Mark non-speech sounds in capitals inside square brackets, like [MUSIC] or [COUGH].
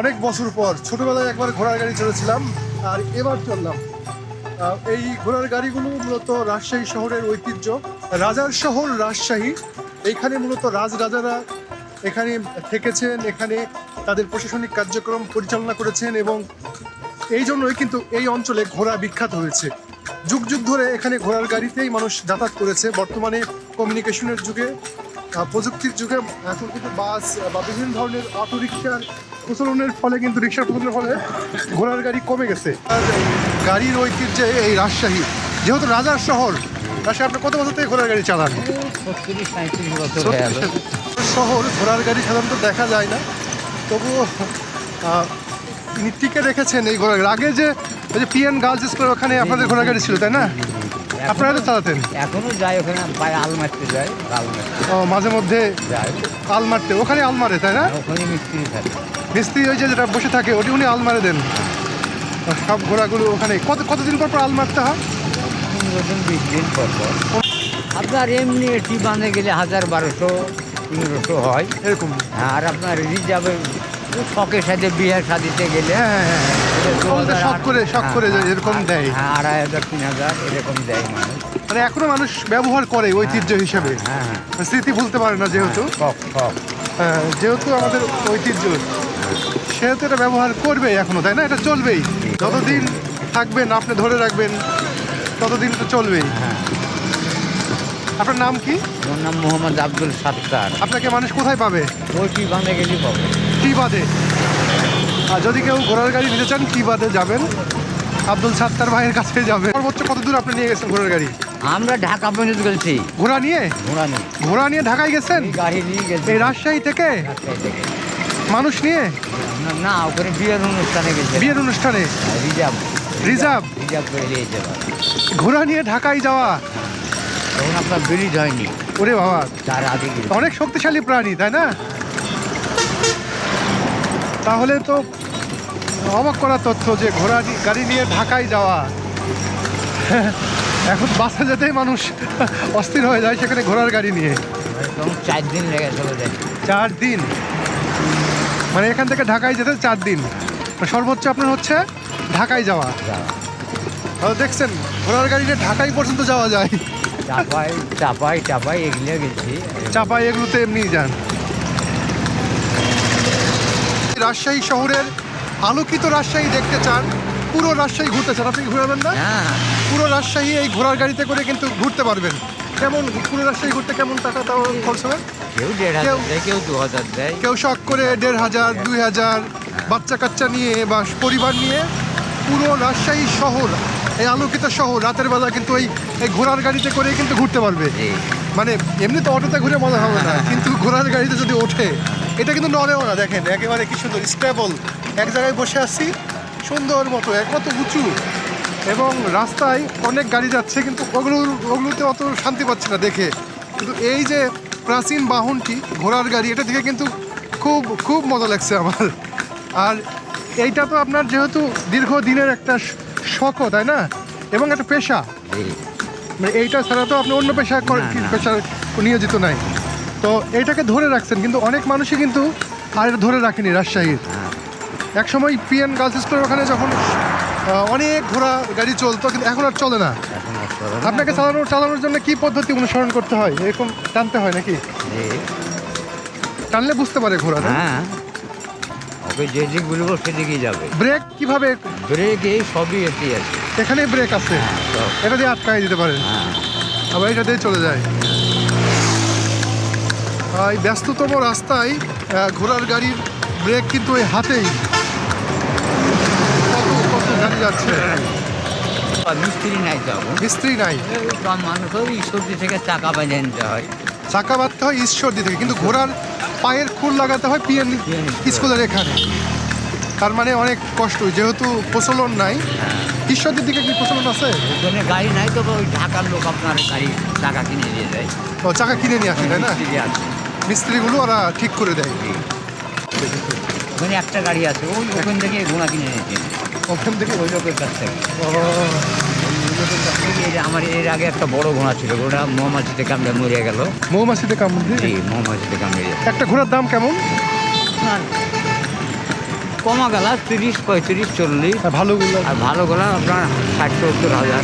অনেক বছর পর ছোটবেলায় একবার ঘোড়ার গাড়ি চড়েছিলাম, আর এবার চললাম এই ঘোড়ার গাড়িগুলো মূলত রাজশাহী শহরের ঐতিহ্য। রাজার শহর রাজশাহী, এইখানে মূলত রাজরাজারা এখানে থেকেছেন, এখানে তাদের প্রশাসনিক কার্যক্রম পরিচালনা করেছেন এবং এই জন্যই কিন্তু এই অঞ্চলে ঘোড়া বিখ্যাত হয়েছে। যুগ যুগ ধরে এখানে ঘোড়ার গাড়িতেই মানুষ যাতায়াত করেছে। বর্তমানে কমিউনিকেশনের যুগে প্রযুক্তির যুগে, এখন কিন্তু বাস বা বিভিন্ন ধরনের অটো রিক্সার প্রচলনের ফলে কিন্তু রিক্সার প্রচলনের ফলে ঘোড়ার গাড়ি কমে গেছে। আর গাড়ির ঐতিহ্যে এই রাজশাহী, যেহেতু রাজার শহর, রাজশাহী আপনি কত বছর থেকে ঘোড়ার গাড়ি চালান? শহর, ঘোড়ার গাড়ি সাধারণত দেখা যায় না। তবুও তিনি টিকে রেখেছেন এই ঘোড়ার আগে যে ওই যে পিএন গার্লস স্কুল ওখানে আপনাদের ঘোড়ার গাড়ি ছিল, তাই না? আপনারা তো চালাতেন? এখনও যাই ওখানে পায়ে আল মারতে যাই আল মারতে। ও, মাঝে মধ্যে যাই। আলমারতে ওখানে আলমারে তাই না? ওখানে মিস্ত্রি থাকে। মিস্ত্রি ওই যে যেটা বসে থাকে ওটি উনি আলমারে দেন। সব ঘোড়াগুলো ওখানে। কত কতদিন পর পর আলমারতে হয়? দিন বিশ দিন পর পর। আপনার এমনি এটি বাঁধে গেলে হাজার বারোশো পনেরোশো হয়। এরকম। আর আপনার রিজার্ভে শখের সাথে বিয়ে শাদিতে গেলে হ্যাঁ হ্যাঁ। হ্যাঁ শখ করে শখ করে হ্যাঁ, এরকম হ্যাঁ, দেয়। হ্যাঁ আড়াই হাজার তিন হাজার এরকম দেয় মানুষ। মানে এখনও মানুষ ব্যবহার করে ঐতিহ্য হিসাবে। হ্যাঁ হ্যাঁ। স্মৃতি ভুলতে পারে না যেহেতু। হ্যাঁ, যেহেতু আমাদের ঐতিহ্য সেহেতু এটা ব্যবহার করবে এখনও তাই না? এটা চলবেই। যতদিন থাকবেন আপনি ধরে রাখবেন ততদিন তো চলবেই। হ্যাঁ। আপনার নাম কি? ওর নাম মোহাম্মদ আব্দুল সাত্তার। আপনাকে মানুষ কোথায় পাবে? ওইটি বাঁধে গেলে পাবো। টি বাদে আর যদি কেউ ঘোড়ার গাড়ি নিতে চান টি বাদে যাবেন? আব্দুল সাত্তার ভাইয়ের কাছে যাবেন। সর্বোচ্চ কত দূর আপনি নিয়ে গেছেন ঘোড়ার গাড়ি? আমরা ঢাকা পর্যন্ত গেছি ঘোড়া নিয়ে? ঘোড়া নিয়ে। ঘোড়া নিয়ে ঢাকায় গেছেন? গাড়ি নিয়ে গেছি। এই রাজশাহী থেকে? মানুষ নিয়ে? না- ওখানে বিয়ের অনুষ্ঠানে গেছে বিয়ের অনুষ্ঠানে? রিজার্ভ। রিজার্ভ? রিজার্ভ করে নিয়েছে ঘোড়া নিয়ে ঢাকায় যাওয়া? তখন আপনার ব্রিজ হয়নি। ওরে বাবা। তার আগে অনেক শক্তিশালী প্রাণী তাই না? তাহলে তো অবাক করার তথ্য যে ঘোড়া গাড়ি নিয়ে ঢাকায় যাওয়া। [LAUGHS] এখন বাসে যেতেই মানুষ [LAUGHS] অস্থির হয়ে যায় সেখানে ঘোড়ার গাড়ি নিয়ে। চার দিন লেগে চলে যায় চার দিন? মানে এখান থেকে ঢাকায় যেতে চার দিন। সর্বোচ্চ আপনার হচ্ছে ঢাকায় যাওয়া। দেখছেন ঘোড়ার গাড়ি নিয়ে ঢাকায় পর্যন্ত যাওয়া যায়। চাপাই চাপাই চাপাই এগুলো গেছি। চাপাই এগুলোতে এমনি যান। রাজশাহী শহরের আলোকিত রাজশাহী দেখতে চান। পুরো রাজশাহী ঘুরতে চান। আপনি ঘুরাবেন না? হ্যাঁ। পুরো রাজশাহী এই ঘোড়ার গাড়িতে করে কিন্তু ঘুরতে পারবেন। কেমন পুরো রাজশাহী ঘুরতে কেমন টাকা তাও খরচ হবে কেউ কেউ- দু হাজার দেয়। কেউ শখ করে দেড় হাজার দুই হাজার বাচ্চা কাচ্চা নিয়ে বা পরিবার নিয়ে পুরো রাজশাহী শহর এই আলোকিত শহর রাতের বেলা কিন্তু এই এই ঘোড়ার গাড়িতে করে কিন্তু ঘুরতে পারবে। মানে এমনি তো অটোতে ঘুরে মজা হবে না [LAUGHS] কিন্তু ঘোড়ার গাড়িতে যদি ওঠে এটা কিন্তু নড়েও না দেখেন একেবারে কি সুন্দর স্টেবল এক জায়গায় বসে আছি সুন্দর মতো এক মতো উঁচু। এবং রাস্তায় অনেক গাড়ি যাচ্ছে কিন্তু ওগুলো ওগুলোতে অত শান্তি পাচ্ছে না দেখে। কিন্তু এই যে প্রাচীন বাহনটি ঘোড়ার গাড়ি এটা দেখে কিন্তু খুব খুব মজা লাগছে আমার। আর এইটা তো আপনার যেহেতু দীর্ঘদিনের একটা শখও তাই না? এবং একটা পেশা। মানে এইটা ছাড়া তো আপনি অন্য পেশা। পেশা নিয়োজিত নাই। তো এইটাকে ধরে রাখছেন কিন্তু অনেক মানুষই কিন্তু আর এটা ধরে রাখেনি রাজশাহীর। হ্যাঁ। এক সময় পিএন গার্লস স্কুলের ওখানে যখন অনেক ঘোড়া গাড়ি চলতো কিন্তু এখন আর চলে না। আপনাকে চালানোর চালানোর জন্য কি পদ্ধতি অনুসরণ করতে হয়? এরকম টানতে হয় নাকি? টানলে বুঝতে পারে ঘোড়া হ্যাঁ। ওকে যেদিক বলব সেদিকেই যাবে। ব্রেক কীভাবে? ব্রেক এই সবই এটি আছে। এখানে ব্রেক আছে। এটা দিয়ে আটকাই দিতে পারেন। হ্যাঁ। আবার এটা দিয়ে চলে যায়। এই ব্যস্ততম রাস্তায় ঘোড়ার গাড়ির ব্রেক কিন্তু ওই হাতেই। কত কত গাড়ি যাচ্ছে? মিস্ত্রি নাই তো মিস্ত্রি নাই? সব মানুষ ওই সবজি থেকে চাকা বাজিয়ে নিতে হয়। চাকা বাঁধতে হয় ঈশ্বরদী থেকে কিন্তু ঘোড়ার পায়ের খুর লাগাতে হয় পিএন স্কুলের এখানে। তার মানে অনেক কষ্ট যেহেতু প্রচলন নাই। ঈশ্বরদের দিকে কি প্রচলন আছে? ওখানে গাড়ি নাই তো ওই ঢাকার লোক আপনার গাড়ি চাকা কিনে দিয়ে যায় ও চাকা কিনে নিয়ে আসে তাই না? মিস্ত্রিগুলো ওরা ঠিক করে দেয়। ওখানে একটা গাড়ি আছে ওই ওখান থেকে ঘোড়া কিনে নিয়েছে ওখান থেকে? ওই লোকের কাছ থেকে। আমার এর আগে একটা বড় ঘোড়া ছিল ওটা মৌমাছিতে কামড়ে মরে গেল। মৌমাছিতে কামড়? জি মৌমাছিতে কামড়ে একটা ঘোড়ার দাম কেমন? কমা গেলা তিরিশ পঁয়ত্রিশ চল্লিশ। আর ভালোগুলো আর ভালো গলা আপনার ষাট সত্তর হাজার।